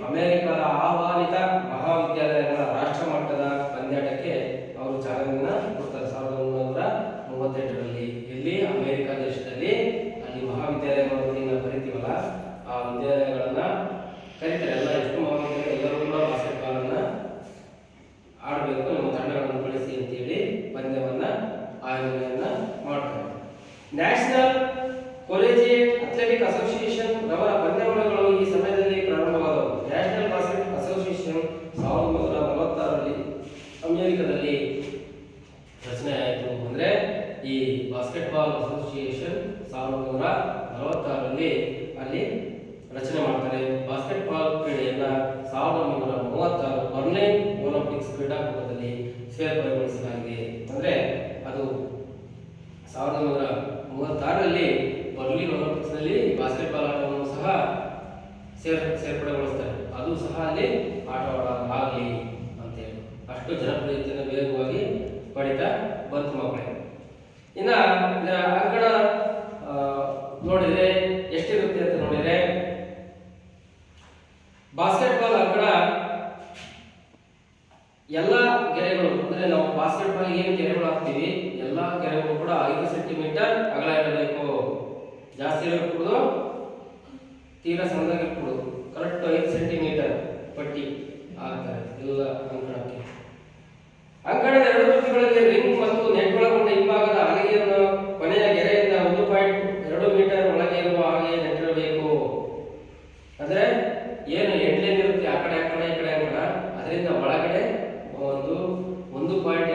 ಅಮೆರಿಕದ ಆಹ್ವಾನಿತ ಮಹಾವಿದ್ಯಾಲಯಗಳ ರಾಷ್ಟ್ರಮಟ್ಟದ ಪಂದ್ಯಾಟಕ್ಕೆ ಅವರು ಚಾಲನೆಯನ್ನ ಕೊಡ್ತಾರೆ ಸಾವಿರದ ಒಂಬೈನೂರ ಮೂವತ್ತೆಂಟರಲ್ಲಿ ಎಲ್ಲಿ ಅಮೆರಿಕ ದೇಶದಲ್ಲಿ ಅಲ್ಲಿ ಮಹಾವಿದ್ಯಾಲಯಗಳು ಅಂತ ಏನ್ ನಾವು ಕರಿತೀವಲ್ಲ ಆ ವಿದ್ಯಾಲಯಗಳನ್ನ ಸಾವಿರದ ಒಂಬೈನೂರ ಮೂವತ್ತಾರು ಬರ್ಲಿನ್ ಒಲಿಂಪಿಕ್ಸ್ ಕ್ರೀಡಾಕೂಟದಲ್ಲಿ ಸೇರ್ಪಡೆಗೊಳಿಸಲಾಗಿದೆ ಅಂದರೆ ಅದು ಸಾವಿರದ ಮೂವತ್ತಾರರಲ್ಲಿ ಬರ್ಲಿನ್ ಒಲಿಂಪಿಕ್ಸ್ನಲ್ಲಿ ಬಾಸ್ಕೆಟ್ಬಾಲ್ ಆಟವನ್ನು ಸಹ ಸೇರ್, ಸೇರ್ಪಡೆಗೊಳಿಸ್ತಾರೆ. ಅದು ಸಹ ಅಲ್ಲಿ ಆಟವಾಡಲಾಗಲಿ ಅಂತೇಳಿ. ಅಷ್ಟು ಜನಪ್ರಿಯತೆಯನ್ನು ವೇಗವಾಗಿ ಪಡಿತಾ ಬಂತು ಮಕ್ಕಳೇ. ಇನ್ನು ಇದರ ಅಂಕಣ ನೋಡಿದರೆ ನೋಡಿದ್ರೆ ಎಷ್ಟಿರುತ್ತೆ ಅಂತ ನೋಡಿದರೆ, ಬಾಸ್ಕೆಟ್ಬಾಲ್ ಅಂಕಣ ಎಲ್ಲ ಗೆರೆಗಳು, ಅಂದ್ರೆ ನಾವು ಬಾಸ್ಕೆಟ್ಬಾಲ್ ಏನು ಗೆರೆಗಳು ಹಾಕ್ತೀವಿ ಎಲ್ಲ ಗೆರೆಗಳು ಕೂಡ ಐದು ಸೆಂಟಿಮೀಟರ್ ಅಗಲ ಇರಬೇಕು ಜಾಸ್ತಿ ಇರಕೂಡದು ತೀರಾ ಸಣ್ಣದಾಗಿರ್ಕೊಡು ಕರೆಕ್ಟ್ ಐದು ಸೆಂಟಿಮೀಟರ್ ಪಟ್ಟಿ ಆಗ್ತಾರೆ ಎಲ್ಲ ಅಂಕಣಕ್ಕೆ. ಅಂಕಣದ ಎರಡು ತುದಿಗಳಲ್ಲಿ ರಿಂಗ್ ಮತ್ತು ನೆಟ್ ಒಳಗೊಂಡ ಹಿಂಭಾಗದ ಹಲಗೆಯನ್ನು ಕೊನೆಯ ಗೆರೆಯಿಂದ ಒಂದು ಪಾಯಿಂಟ್ ಎರಡು ಮೀಟರ್ ಒಳಗೆ ಇರುವ ಹಾಗೆ ನೆಟ್ಟಿರಬೇಕು. ಅಂದ್ರೆ ಏನು ಎಂಟ್ಲೇನ್ ಇರುತ್ತೆ ಆ ಕಡೆ ಆ ಕಡೆ, ಈ ಕಡೆ ಅಂಕಣ. ಅದರಿಂದ ಒಳಗಡೆ ಒಂದು ಒಂದು ಪಾಯಿಂಟ್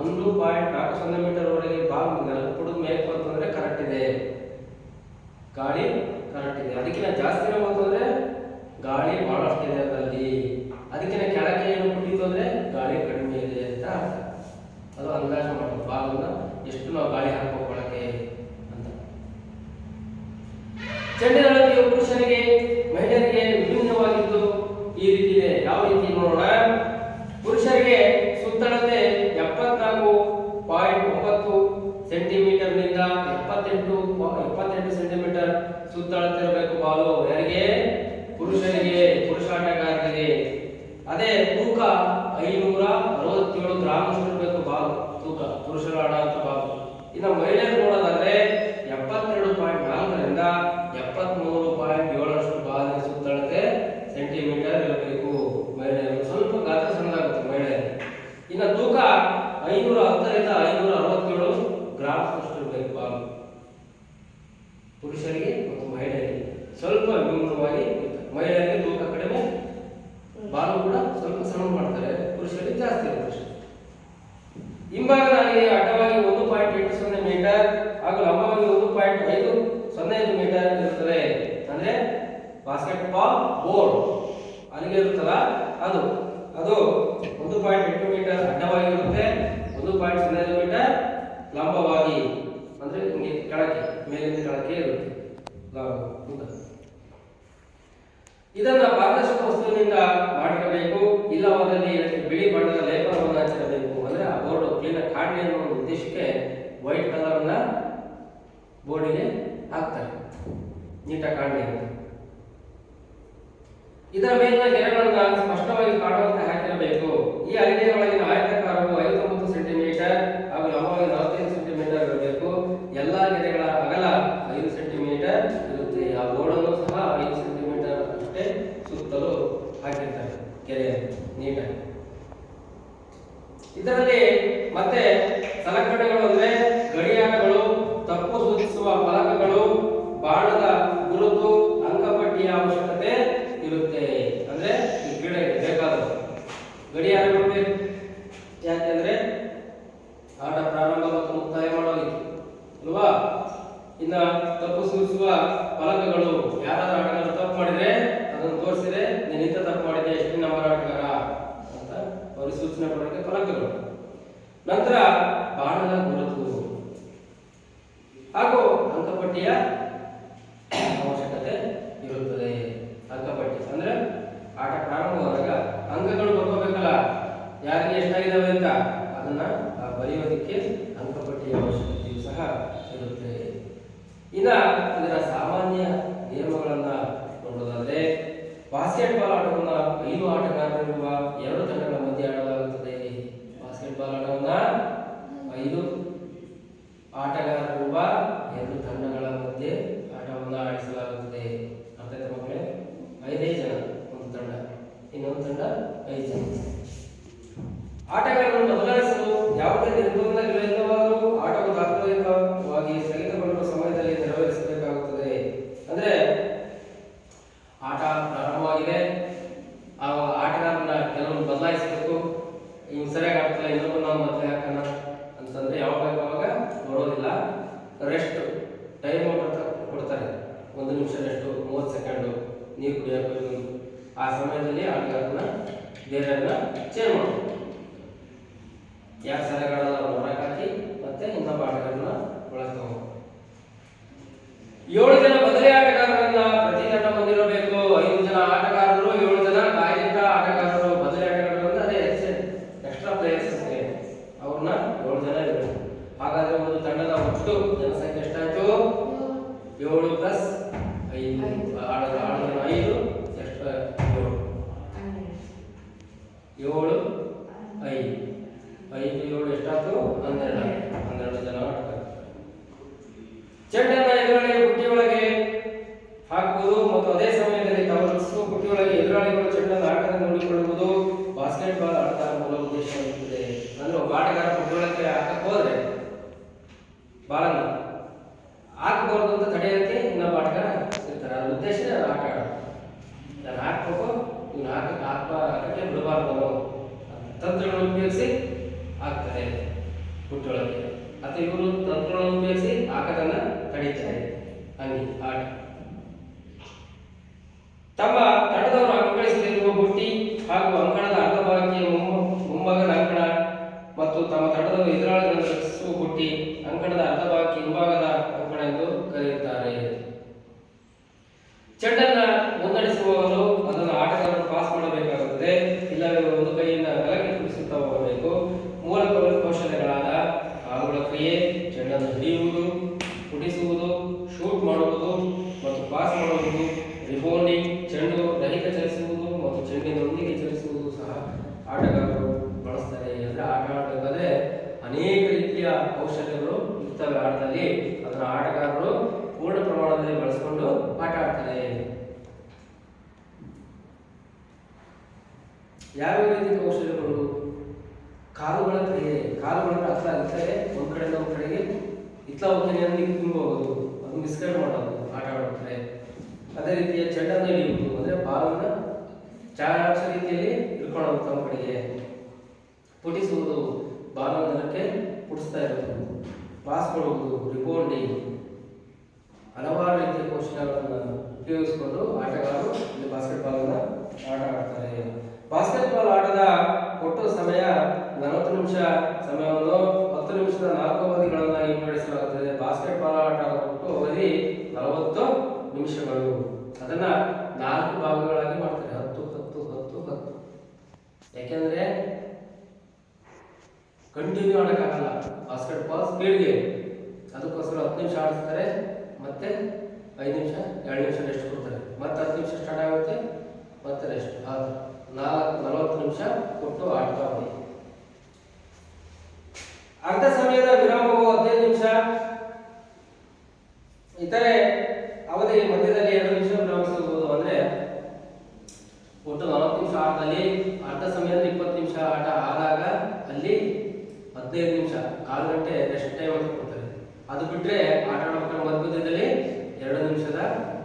ಒಂದು ಪಾಯಿಂಟ್ ನಾಲ್ಕು ಸೆಂಟಿಮೀಟರ್ ವರೆಗೆ ಬಾಲ್ ನೆಲಕ್ಕೆ ಪುಡಿದ ಮೇಲೆ ಬಂತಂದ್ರೆ ಕರೆಕ್ಟ್ ಇದೆ. ಗಾಳಿ ಕರೆಕ್ಟ್ ಇದೆ. ಅದಕ್ಕಿಂತ ಜಾಸ್ತಿ ಬಂತಂದ್ರೆ ಗಾಳಿ ಬಹಳಷ್ಟು ಇದೆ ಅದರಲ್ಲಿ. ಅದಕ್ಕಿಂತ ಕೆಳಗೆ ಏನು ಪುಟ್ಟಿತ್ತು ಅಂದ್ರೆ ಗಾಳಿ ಕಡಿಮೆ ಇದೆ ಅಂತ ಅದು ಅಂದಾಜು ಮಾಡೋದು ಬಾಲನ್ನ ಎಷ್ಟು ನಾವು ಗಾಳಿ ಹಾಕಬೇಕು ಅಂತ. ಚೆಂಡಿನ ಸೆಂಟಿಮೀಟರ್ ಸುತ್ತಳತೆ ಇರಬೇಕು ಬಾಲು. ಯಾರಿಗೆ? ಪುರುಷನಿಗೆ ಪುರುಷ ಆಟಗಾರರಿಗೆ ಅದೇ ತೂಕ ಐನೂರ ಅರವತ್ತೇಳು ಗ್ರಾಮಷ್ಟು ಇರಬೇಕು ಬಾಲು. ತೂಕ, ಪುರುಷರು ಆಡುವಂತ ಬಾಲು. ಇನ್ನು ಮಹಿಳೆಯರು ಹಾಕ್ತಾರೆ ನೀಟಾಗಿ ಕಾಣಲಿ ಇದರ ಮೇಲಿನ ಗೆರೆಗಳನ್ನು ಸ್ಪಷ್ಟವಾಗಿ ಕಾಣುವಂತೆ ಹಾಕಿರಬೇಕು. ಈ ಅಳಿಗೆಯ ಒಳಗಿನ ಆಯತಾಕಾರವು ಐವತ್ತೊಂಬತ್ತು ಸೆಂಟಿಮೀಟರ್ ಹಾಗೂ ಲಂಬವಾಗಿ ನಲವತ್ತೈದು ಸೆಂಟಿಮೀಟರ್ ಇರಬೇಕು. ಎಲ್ಲಾ ಗೆರೆಗಳ ಅಗಲ ಐದು ಸೆಂಟಿಮೀಟರ್ ಇರುತ್ತೆ. ಆ ಗೋಳನ್ನು ಸಹ ಐದು ಸೆಂಟಿಮೀಟರ್ ಅಷ್ಟೇ ಸುತ್ತಲೂ ಹಾಕಿರ್ತಾರೆ ಕೆರೆ ನೀಟಾಗಿ. ಇದರಲ್ಲಿ ಬಾಣದ ಗುರುತು. ಹಾಗೂ ಅಂಕಪಟ್ಟಿಯ ಅವಶ್ಯಕತೆ ಇರುತ್ತದೆ. ಅಂಕಪಟ್ಟಿ ಅಂದ್ರೆ ಆಟ ಪ್ರಾರಂಭವಾದಾಗ ಅಂಕಗಳು ಬರ್ಕೋಬೇಕಲ್ಲ. ಯಾರಿಗೆ ಎಷ್ಟಾಗಿದ್ದಾವೆ ಅಂತ ಅದನ್ನ ಬರೆಯೋದಕ್ಕೆ ಅಂಕಪಟ್ಟಿಯ ಅವಶ್ಯಕತೆಯು ಸಹ ಇರುತ್ತೆ. ಇನ್ನ ಯಾವ ರೀತಿ ಕೌಶಲ್ಯಗಳು? ಕಾಲುಗಳ ಕ್ರಿಯೆ, ಕಾಲುಗಳನ್ನು ಅರ್ಥ ಇರ್ತವೆ ಒಂದ್ ಕಡೆಯಿಂದ ಒಂದ್ ಕಡೆಗೆ ಇತ್ಲ ಅಂದ್ರೆ ಹಿಂಗ್ ಅದು ಮಿಸ್ಗೈಡ್ ಮಾಡೋದು, ಆಟ ಆಡುತ್ತಾರೆ ಅದೇ ರೀತಿಯ ಚೆಂಡನ್ನು ಹಿಡಿಯುವುದು ಅಂದ್ರೆ ಬಾಲನ್ನ ಚಾರಾಕ್ಷ ರೀತಿಯಲ್ಲಿ ಇಟ್ಕೊಳ್ಳೋದು ತಮ್ಮ ಕಡೆಗೆ. ಪುಟಿಸುವುದು ಬಾಲಕ್ಕೆ ಪುಟಿಸ್ತಾ ಇರೋದು ಪಾಸ್ ಕೊಡುವುದು ರಿಬೌಂಡಿಂಗ್ ಹಲವಾರು ರೀತಿಯ ಕೌಶಲ್ಯಗಳನ್ನು ಉಪಯೋಗಿಸಿಕೊಂಡು ಆಟಗಾರರು ಇಲ್ಲಿ ಬಾಸ್ಕೆಟ್ಬಾಲ್ ಆಟ ಆಡ್ತಾರೆ. ಬಾಸ್ಕೆಟ್ಬಾಲ್ ಆಟದ ಒಟ್ಟು ಸಮಯ ನಲವತ್ತು ನಿಮಿಷ ಸಮಯವನ್ನು ಹತ್ತು ನಿಮಿಷದ ನಾಲ್ಕು ಅವಧಿಗಳನ್ನಾಗಿ ವಿಂಗಡಿಸಲಾಗುತ್ತದೆ ಬಾಸ್ಕೆಟ್ಬಾಲ್ ಆಟ ಒಟ್ಟು ಅವಧಿ ನಲವತ್ತು ನಿಮಿಷಗಳು. ಅದನ್ನ ನಾಲ್ಕು ಭಾಗಗಳಾಗಿ ಮಾಡ್ತಾರೆ. ಹತ್ತು ಹತ್ತು ಹತ್ತು ಹತ್ತು. ಯಾಕೆಂದ್ರೆ ಕಂಟಿನ್ಯೂ ಆಡಕ್ಕಾಗಲ್ಲ. ಬಾಸ್ಕೆಟ್ಬಾಲ್ ಸ್ಪೀಡ್ ಗೇಮ್ ಅದಕ್ಕೋಸ್ಕರ ಹತ್ತು ನಿಮಿಷ ಆಡಿಸ್ತಾರೆ. ಮತ್ತೆ ಐದು ನಿಮಿಷ, ಎರಡು ನಿಮಿಷ ರೆಸ್ಟ್ ಕೊಡ್ತಾರೆ. ಮತ್ತೆ ಹತ್ತು ನಿಮಿಷ ಸ್ಟಾರ್ಟ್ ಆಗುತ್ತೆ, ಮತ್ತೆ ರೆಸ್ಟ್ ನಾಲ್ಕು, ನಲವತ್ತು ನಿಮಿಷ ಕೊಟ್ಟು ಆಡ್ತಾ ಹೋಗಿ. ಅರ್ಧ ಸಮಯದ ವಿರಾಮವು ಹದಿನೈದು ನಿಮಿಷ. ಇತರೆ ಅವಧಿ ಮಧ್ಯದಲ್ಲಿ ಎರಡು ನಿಮಿಷ ವಿರಾಮಿಸಬಹುದು. ಅಂದ್ರೆ ಒಟ್ಟು ನಲವತ್ತು ನಿಮಿಷ ಆಟದಲ್ಲಿ ಅರ್ಧ ಸಮಯದಲ್ಲಿ ಇಪ್ಪತ್ತು ನಿಮಿಷ ಆಟ ಆದಾಗ ಅಲ್ಲಿ ಹದಿನೈದು ನಿಮಿಷ, ಕಾಲು ಗಂಟೆ ರೆಸ್ಟ್ ಟೈಮ್ ಅಂತ ಕೊಡ್ತಾರೆ. ಅದು ಬಿಟ್ರೆ ಆಟ ಆಡಬೇಕಾದ್ರೆ ಮಧ್ಯದಲ್ಲಿ ಎರಡು ಇದಾಗಿಯೂ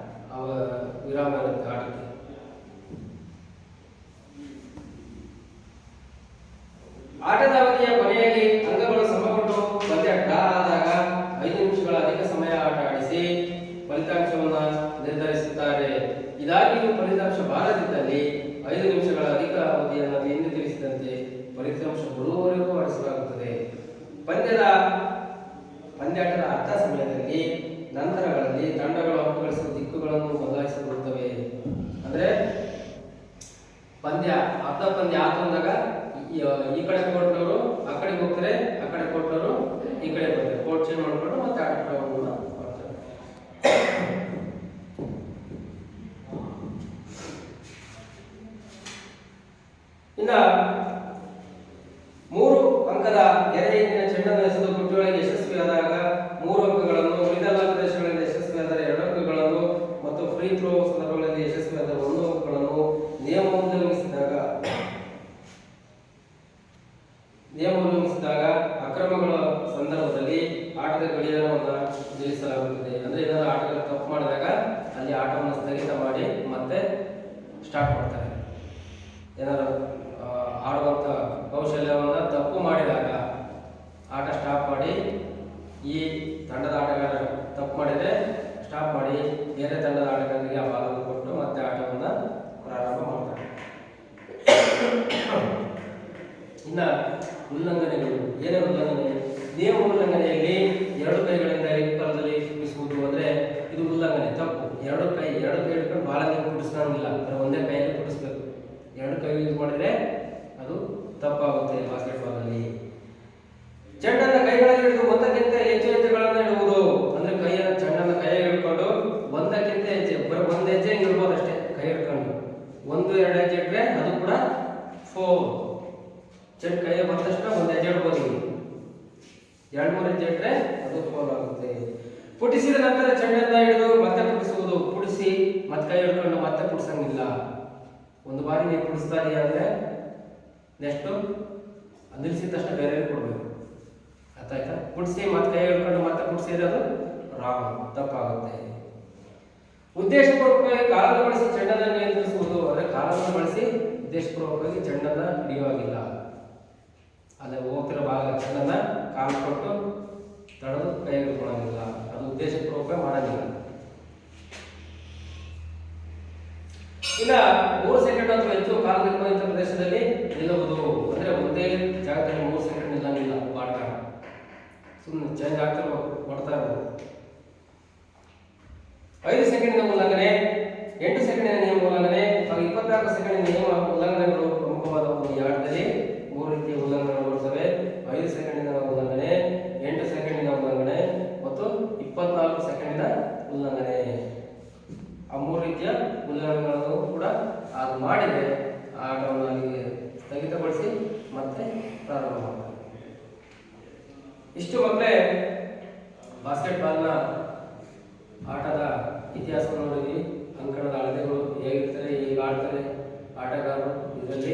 ನಿಯಮ ಉಲ್ಲಂಘನೆಯಲ್ಲಿ ಎರಡು ಕೈಗಳಿಂದ ಏಕಕಾಲದಲ್ಲಿ ಕುಡಿಸುವುದು ಅಂದ್ರೆ ಇದು ಉಲ್ಲಂಘನೆ, ತಪ್ಪು. ಎರಡು ಕೈ ಎರಡು ಕೈ ಹಿಡ್ಕೊಂಡು ಭಾಳ ನೀವು ಕುಡಿಸ್ದಂಗಿಲ್ಲ ಅಂದ್ರೆ ಒಂದೇ ಕೈಯಲ್ಲಿ ಕುಡಿಸ್ಬೇಕು ಎರಡು ಕೈ ಯೂಸ್ ಮಾಡಿದ್ರೆ ಅದು ತಪ್ಪಾಗುತ್ತೆ ಬಾಸ್ಕೆಟ್ಬಾಲ್ ಅಲ್ಲಿ ಚೆಂಡನ್ನ ಕೈಗಳಲ್ಲಿ ಹಿಡಿದು ಒಂದಕ್ಕಿಂತ ಹೆಚ್ಚು ಹೆಜ್ಜೆಗಳನ್ನು ಇಡುವುದು ಅಂದ್ರೆ ಕೈಯನ್ನು ಚೆಂಡನ್ನ ಕೈ ಹಿಡ್ಕೊಂಡು ಒಂದಕ್ಕಿಂತ ಹೆಜ್ಜೆ ಬರೀ ಒಂದು ಹೆಜ್ಜೆ ಹಿಂಗ್ ಇಡ್ಬೋದು ಅಷ್ಟೇ ಕೈ ಹಿಡ್ಕೊಂಡು ಒಂದು ಎರಡು ಹೆಜ್ಜೆ ಇಟ್ರೆ ಅದು ಕೂಡ ಫೋರ್ ಚೆಂಡ್ ಕೈಗೆ ಬಂದ ತಕ್ಷಣ ಒಂದು ಹೆಜ್ಜೆ ಇಡ್ಬೋದು ಹಿಂಗೆ ಎರಡು ಮೂರು ಹೆಜ್ಜೆ ಇಟ್ರೆ ಅದು ಫೋಲ್ ಆಗುತ್ತೆ ಪುಟಿಸಿದ ನಂತರ ಚೆಂಡನ್ನ ಹಿಡಿದು ಮತ್ತೆ ಪುಟಿಸುವುದು ಪುಡಿಸಿ ಮತ್ತೆ ಕೈ ಹಿಡ್ಕೊಂಡು ಮತ್ತೆ ಪುಡ್ಸಂಗಿಲ್ಲ ಒಂದು ಬಾರಿ ನೀವು ಪುಡಿಸ್ತಾ ಇದೀಯ ಅಂದ್ರೆ ನೆಕ್ಸ್ಟ್ ನಿಲ್ಸಿದ ತಕ್ಷಣ ಬೇರೆ ಕೊಡ್ಬೇಕು? ಅರ್ಥ ಆಯ್ತಾ ಪುಡಿಸಿ ಮತ್ತೆ ಕೈ ಹಿಡ್ಕೊಂಡು ಮತ್ತೆ ಪುಡಿಸಿದ್ರೆ ಅದು ರಾಂಗ್, ತಪ್ಪಾಗುತ್ತೆ. ಉದ್ದೇಶಪೂರ್ವಕವಾಗಿ ಕಾಲನ್ನು ಬಳಸಿ ಚೆಂಡನ್ನು ನಿಯಂತ್ರಿಸುವುದು ಅಂದ್ರೆ ಕಾಲವನ್ನು ಬಳಸಿ ಉದ್ದೇಶಪೂರ್ವಕವಾಗಿ ಚೆಂಡನ್ನ ಹಿಡಿಯುವಾಗಿಲ್ಲ ಅಲ್ಲೇ ಹೋಗ್ತಿರೋ ಭಾಗ ಚೆಂಡನ್ನ ಕಾಲು ಕೊಟ್ಟು ತಡೆದು ಕೈ ಹಿಡ್ಕೊಳಂಗಿಲ್ಲ ಅದು ಉದ್ದೇಶಪೂರ್ವಕ ಮಾಡಂಗಿಲ್ಲ. ಇನ್ನ ಮೂರು ಸೆಕೆಂಡ್ ಅಥವಾ ಹೆಚ್ಚು ಕಾಲ ಪ್ರದೇಶದಲ್ಲಿ ನಿಲ್ಲುವುದು. ಅಂದ್ರೆ ಒಂದೇ ಜಾಗದಲ್ಲಿ ಮೂರು ಸೆಕೆಂಡ್ ನಿಲ್ಲಂಗಿಲ್ಲ ಪಾಠ. ಸುಮ್ಮನೆ ಚೇಂಜ್ ಆಗ್ತಿರೋ ಮಾಡ್ತಾ ಇರ್ಬೋದು ಐದು ಸೆಕೆಂಡಿನ ಉಲ್ಲಂಘನೆ, ಎಂಟು ಸೆಕೆಂಡಿನ ನಿಯಮ ಉಲ್ಲಂಘನೆ, ಹಾಗೂ ಇಪ್ಪತ್ನಾಲ್ಕು ಸೆಕೆಂಡಿನ ನಿಯಮ ಉಲ್ಲಂಘನೆಗಳು ಪ್ರಮುಖವಾದ ಈ ಆಟದಲ್ಲಿ ಮೂರು ರೀತಿಯ ಉಲ್ಲಂಘನೆಗಳು ಬರ್ತವೆ ಐದು ಸೆಕೆಂಡಿನ ಉಲ್ಲಂಘನೆ, ಎಂಟು ಸೆಕೆಂಡಿನ ಉಲ್ಲಂಘನೆ, ಮತ್ತು ಇಪ್ಪತ್ನಾಲ್ಕು ಸೆಕೆಂಡಿನ ಉಲ್ಲಂಘನೆ. ಇಷ್ಟು ಮಕ್ಕಳೇ ಬಾಸ್ಕೆಟ್ಬಾಲ್ನ ಆಟದ ಇತಿಹಾಸವನ್ನು ನೋಡಿದ್ವಿ. ಅಂಕಣದ ಅಳತೆಗಳು ಹೇಗಿರ್ತಾರೆ ಹೇಗೆ ಆಡ್ತಾರೆ ಆಟಗಾರರು ಇದರಲ್ಲಿ